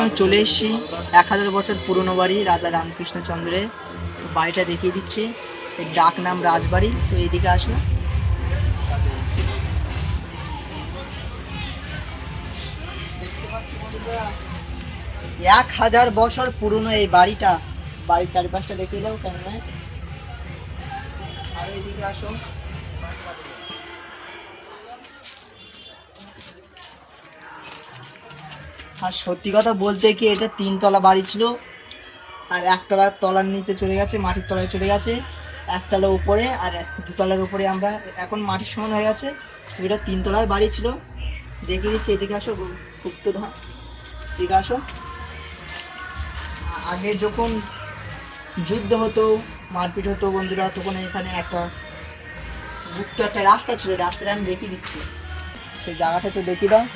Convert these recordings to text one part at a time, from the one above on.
আমি চলে এসেছি। এক হাজার বছর পুরনো বাড়ি, রাজা রামকৃষ্ণচন্দ্রের বাড়িটা দেখিয়ে দিচ্ছি। এর ডাক নাম রাজবাড়ি। তো এইদিকে আসো। এক হাজার বছর পুরনো এই বাড়িটা। বাড়ির চারিপাশটা দেখিয়ে দাও কেমন আর এইদিকে আসো। আর সত্যি কথা বলতে কি, এটা তিনতলা বাড়ি ছিল। আর একতলা তলার নিচে চলে গেছে, মাটির তলায় চলে গেছে। একতলা উপরে আর দুতলার উপরে আমরা এখন মাটির সমান হয়ে গেছে। এটা তিনতলায় বাড়ি ছিল। দেখিয়ে দিচ্ছি, এদিকে আসো, গু- গুপ্তধন এদিকে আসো। আগে যখন যুদ্ধ হতো, মারপিট হতো বন্ধুরা, তখন এখানে একটা গুপ্ত একটা রাস্তা ছিল। রাস্তাটা আমি দেখিয়ে দিচ্ছি। সেই জায়গাটা একটু দেখিয়ে দাও।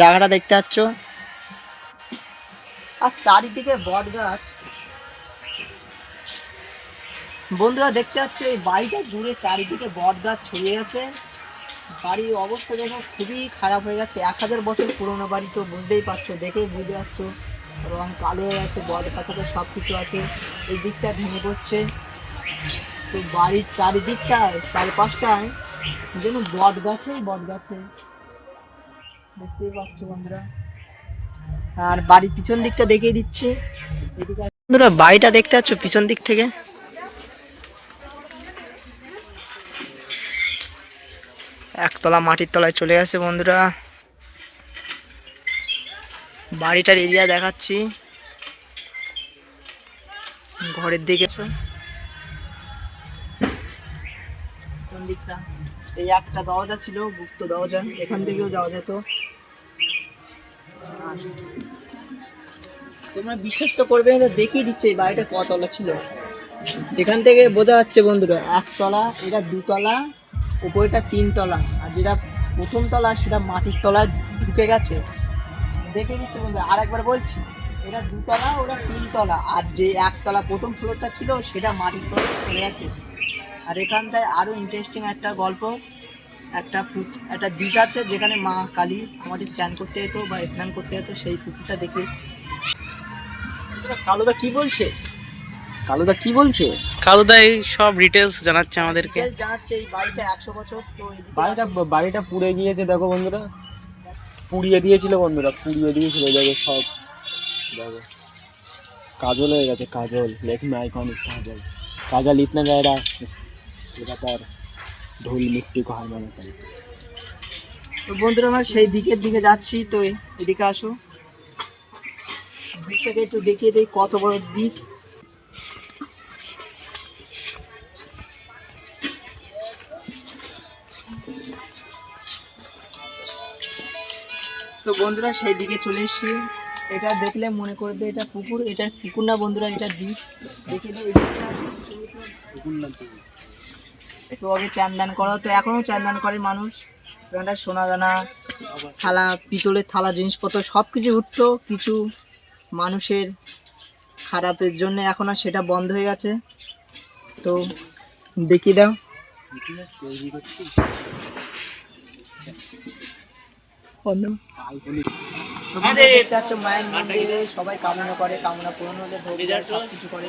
জায়গাটা দেখতে পাচ্ছ? আর চারিদিকে বট গাছ বন্ধুরা, দেখতে পাচ্ছ, এই বাড়িটা জুড়ে চারিদিকে বট গাছ ছড়িয়ে গেছে। বাড়ির অবস্থা দেখো খুবই খারাপ হয়ে গেছে। এক হাজার বছর পুরোনো বাড়ি তো বুঝতেই পারছ, দেখেই বুঝতে পারছ। রং কালো হয়ে গেছে, বট গাছাতে সব কিছু আছে, এই দিকটা ভেঙে পড়ছে। তো বাড়ির চারিদিকটায়, চারিপাশটায় যেন বট গাছেই বট গাছে দেখতেই পাচ্ছ বন্ধুরা। আর বাড়ির পিছন দিকটা দেখিয়ে দিচ্ছি। বন্ধুরা বাড়িটা দেখতে পাচ্ছ পিছন দিক থেকে? একতলা মাটির তলায় চলে গেছে বন্ধুরা। বাড়িটার এরিয়া দেখাচ্ছি। ঘরের দিকে দিকটা। এই একটা দরজা ছিল গুপ্ত দরজা। এখান থেকেও যাওয়া যেত। তোমরা বিশ্বাস তো করবে দেখিয়ে দিচ্ছে এই বাড়িটা কতলা ছিল। এখান থেকে বোঝা যাচ্ছে বন্ধুরা, একতলা, এটা দুতলা, উপরেটা তিনতলা। আর যেটা প্রথম তলা, সেটা মাটির তলায় ঢুকে গেছে। দেখে দিচ্ছে বন্ধুরা আর একবার বলছি, এটা দুতলা, ওটা তিনতলা। আর যে একতলা প্রথম ফ্লোরটা ছিল, সেটা মাটির তলায় চলে গেছে আর এখানটায় আরও ইন্টারেস্টিং একটা গল্প একটা একটা দিক আছে যেখানে মা কালী আমাদের চান করতে যেত বা স্নান করতে যেত সেই পুকুরটা দেখে। কালোদা কি বলছে? কালোদা কি বলছে? কালোদা এই সব ডিটেলস জানাচ্ছে আমাদেরকে। জানাচ্ছে এই বাড়িটা একশো বছর তো বাড়িটা বাড়িটা পুড়ে গিয়েছে দেখো বন্ধুরা। পুড়িয়ে দিয়েছিল বন্ধুরা পুড়িয়ে দিয়েছিল দেখো সব। দেখো। কাজল হয়ে গেছে কাজল। লেখমি মাইকনিক কাজল। কাজল ইতনা জায়গা। এটা তার ঢোল মিট্টি কো হারমোনিয়াম মানে তো বন্ধুরা আমরা সেই দিকের দিকে যাচ্ছি তো এদিকে আসো। দিকটাকে একটু দেখিয়ে দিই কত বড় দিক। তো বন্ধুরা সেই দিকে চলে এসছি। এটা দেখলে মনে করবে এটা পুকুর এটা পুকুর না বন্ধুরা এটা দিক দেখে দিই পুকুর না একটু আগে চান দান করা তো এখনও চান দান করে মানুষ। এখানটা সোনা দানা থালা, পিতলের থালা, জিনিসপত্র সব কিছু উঠতো। কিছু মানুষের খারাপের জন্য এখন আর সেটা বন্ধ হয়ে গেছে। তো দেখি দাও। মায়ের মন্দিরে সবাই কামনা করে, কামনা পূরণ হলে করে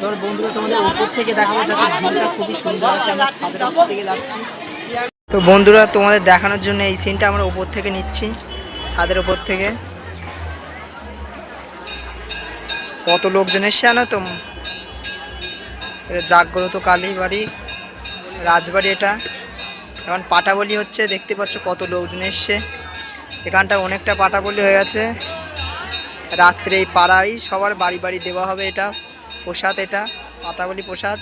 তোর বন্ধুরা, তোমাদের উপর থেকে দেখাবো যাতে ভিউটা খুবই সুন্দর আছে, আমরা ছাদের উপর থেকে যাচ্ছি। তো বন্ধুরা, তোমাদের দেখানোর জন্য এই সিনটা আমরা উপর থেকে নিচ্ছি, ছাদের উপর থেকে। কত লোকজন এসছে জানো তো? এটা জাগ্রত কালী বাড়ি, রাজবাড়ি এটা। এখন পাটাবলি হচ্ছে, দেখতে পাচ্ছ কত লোকজন এসছে। এখানটা অনেকটা পাটাবলি হয়ে গেছে। রাত্রে এই পাড়ায় সবার বাড়ি বাড়ি দেওয়া হবে এটা। প্রসাদ এটা পাতাবলি প্রসাদ।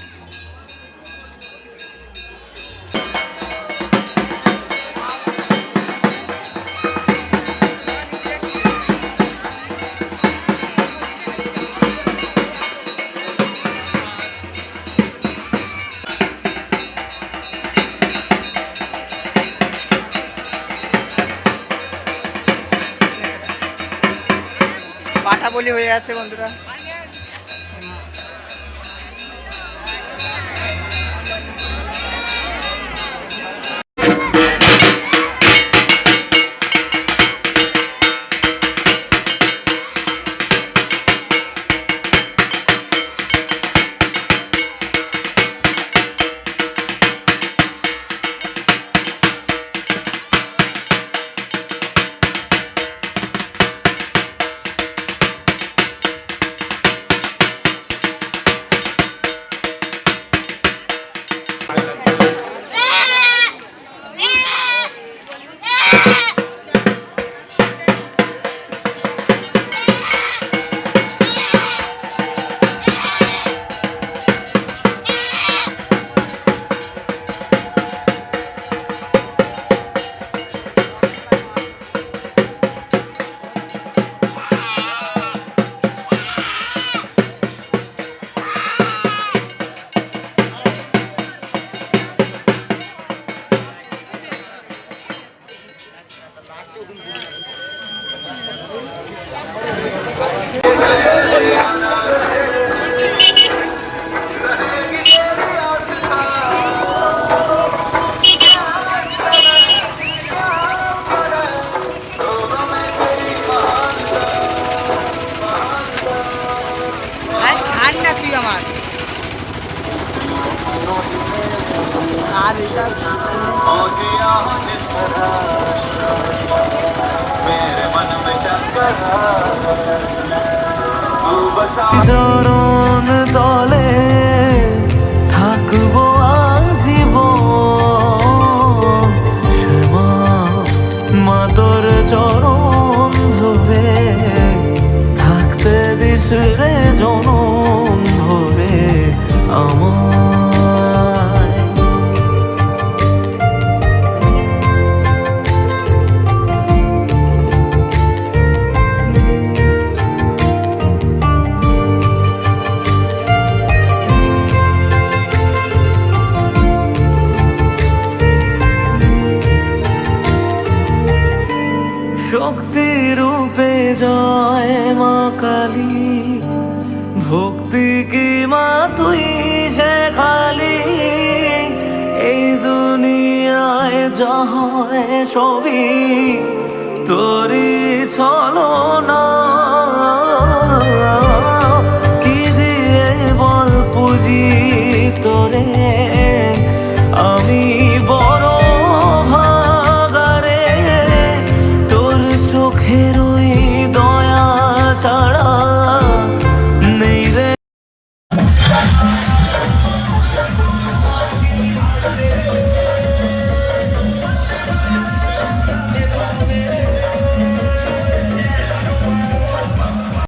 পাটা বলি হয়ে আছে বন্ধুরা। हाँ मेरे मन में चक्कर बसा হয় ছবি তোরি চলো না। কি দিয়ে বল পুজি তোরে?